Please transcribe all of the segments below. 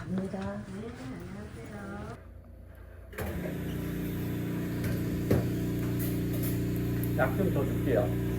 갑니다. 약 좀 더 줄게요.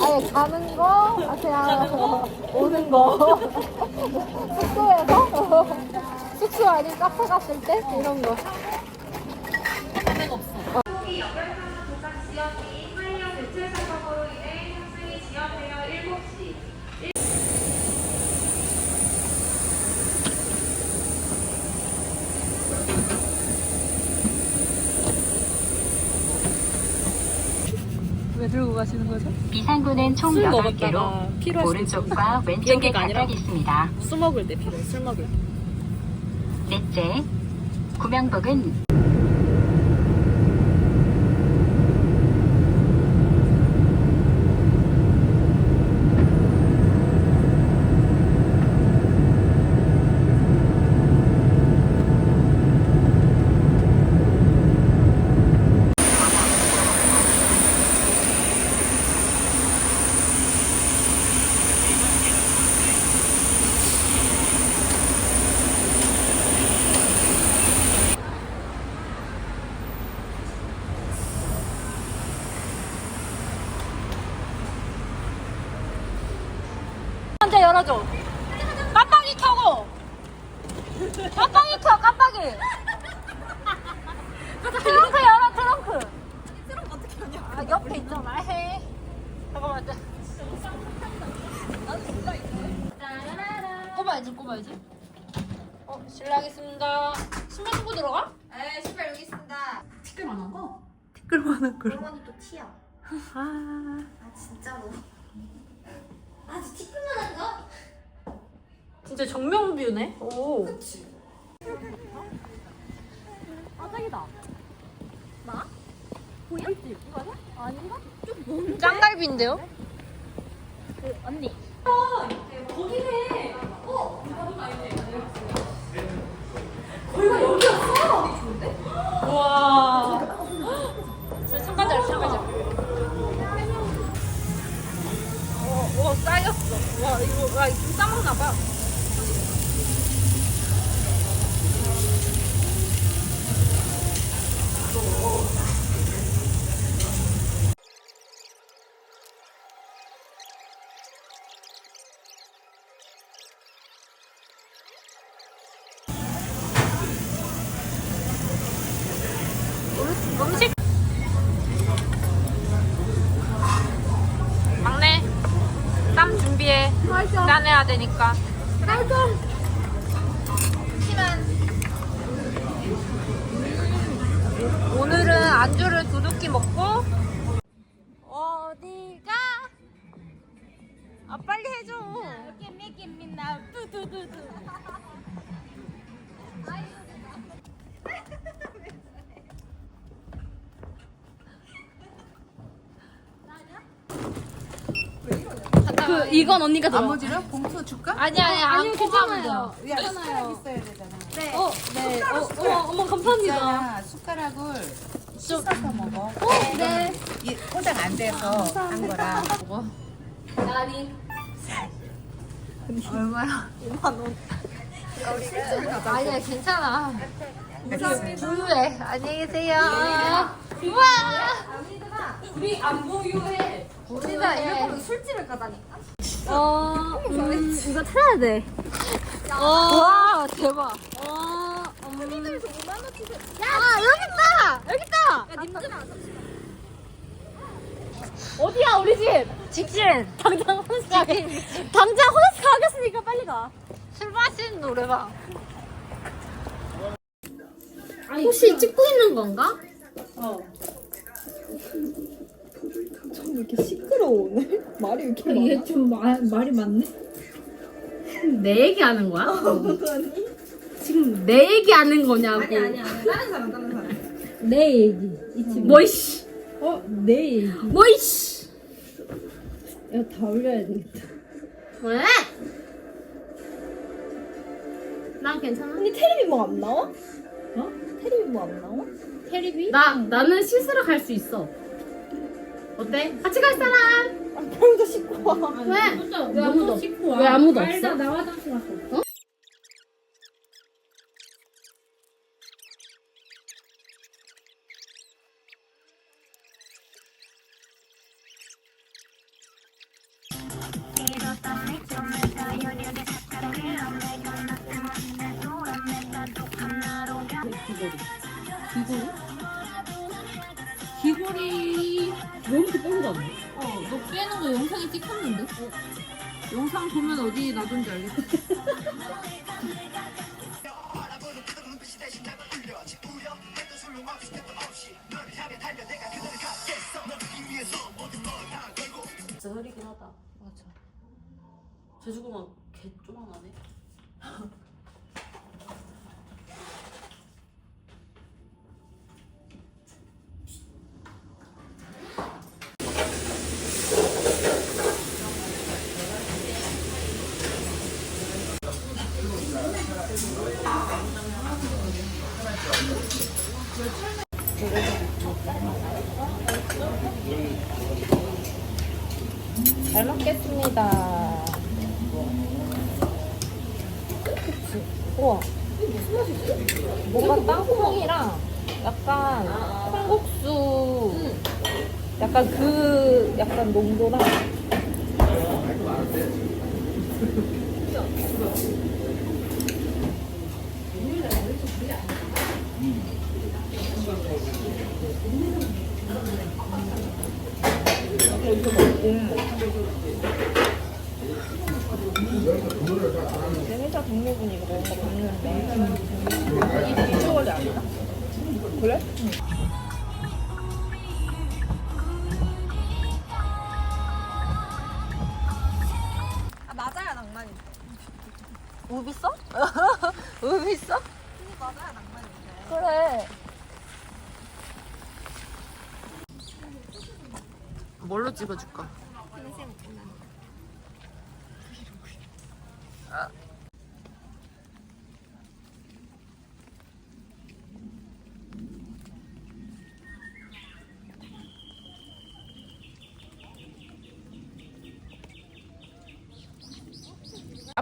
아니 가는 거, 아, 그냥 오는 거. 숙소에서 숙소 아닌 카페 갔을 때 이런 거. 왜 들고 가시는 거죠? 비상구는 총 술 8개로 먹었다가 필요할 수도 오른쪽과 왼쪽에 비행기가 아니라? 있습니다. 술 먹을 때 필요해, 술 먹을 때. 넷째, 구명복은 먼저 열어줘. 깜빡이 켜고. 깜빡이 켜, 깜빡이. 트렁크 열어, 트렁크. 트렁크 어떻게 열냐? 아, 옆에 있잖아. 해. 잠깐만, 자. 꼽아야지, 꼽아야지. 어, 실례하겠습니다. 신발 신고 들어가? 네, 신발 여기 있습니다. 티끌만한 거? 그러더니 또 티야. 아, 아 진짜로. 아, 저 티끌만한 거? 진짜 정면 뷰네. 오. 짱갈비인데요? 언니. 거기네. 어, 와. 저 잠깐 잘 잠깐 잘. 어, 와 쌓였어. 와 이거 와 이거 좀 싸먹나 봐. 음식? 막내 땀 준비해. 짠해야 되니까. 음, 오늘은 안주를 두둑히 먹고 이건 언니가 들어. 나머지를 봉투 줄까? 아니 아니 안고 가면 돼요 야, 숟가락 있어야 되잖아. 어, 네. 어, 어, 어머, 감사합니다. 있잖아. 숟가락을 씻어서 먹어. 네. 이 포장 안 돼서 한 거라. 나리 얼마나? 아니야 괜찮아 부유해 안녕히 계세요 우와 우리 안 부유해 우리가 일부러 술집을 가다니까? 어 음, 이거 틀어야 돼. 와 대박. 어, 음. 야 여기 있다! 여기 있다! 야 님들아 어디야 우리 집? 직진. 당장 호스 가게 당장 호스 가겠으니까 빨리 가 술 마시는 노래방. 혹시 찍고 있는 건가? 얘 좀 말이 많네? 내 얘기하는 거야? 지금 내 얘기하는 거냐고. 아니, 아니, 아니. 다른 사람, 다른 사람. 내 얘기. 뭐, 이씨. 어, 내 얘기. 뭐, 이씨. 야, 다 올려야 되겠다. 왜? 난 괜찮아. 언니 테레비 뭐 안 나와? 어? 테레비 뭐 안 나와? 테레비? 나, 나는 씻으러 갈 수 있어. 어때? 같이 갈 사람? 평소 씻고 와. 왜? 왜 아무도 씻고 와. 왜 아무도 말다 없어? 나 화장실 갔어. 귀걸이. 귀걸이? 거 영상에 찍혔는데? 어. 영상 보면 어디 놔둔지 알겠어. 진짜 흐리긴 하다. 맞아. 제주공항 개 쪼만하네. 잘 먹겠습니다. 그치? 우와. 뭔가 땅콩이랑 약간 콩국수, 약간 그, 약간 농도랑. 회사 동료분이 이거 거 봤는데. 이 비주얼이 아니다. 그래? 아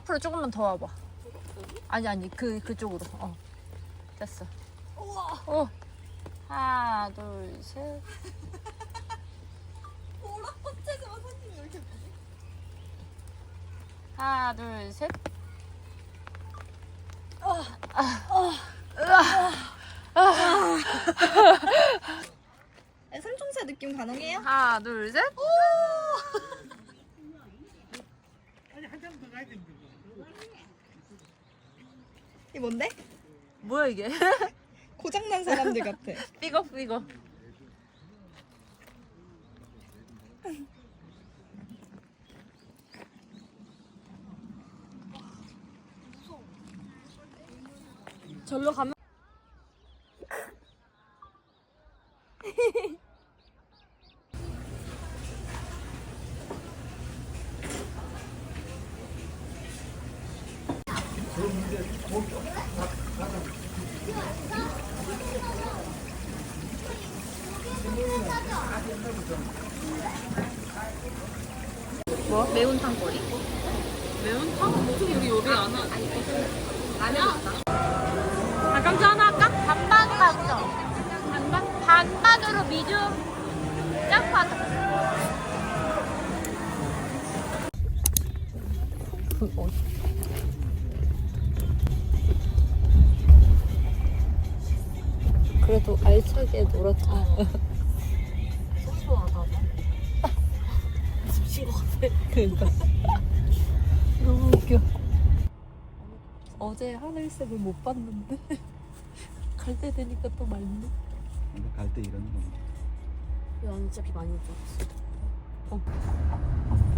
앞으로 조금만 더 와봐. 아니 아니 그 그쪽으로. 어. 됐어. 우와. 어. 하나 둘 셋. 호랑꽃에서 사진 왜 이렇게 하나 둘 셋. 삼총사 느낌 가능해요? 하나 둘 셋. 이 뭔데? 뭐야 이게? 고장난 사람들 같아. 삐걱 삐걱. 절로 가면 뭐? 매운탕 거리? 매운탕? 어떻게 우리 요리 안 하? 아니야. 닭강정 하나 할까? 반반 맞죠? 반반? 반반으로 미주. 그거. 그래도 알차게 놀았다. 그러니까. 너무 웃겨. 어제 하늘색을 못 봤는데. 갈 때 되니까 또 맑네. 근데 갈 때 이러는 거. 야, 진짜 비 많이 올줄 알았어. 약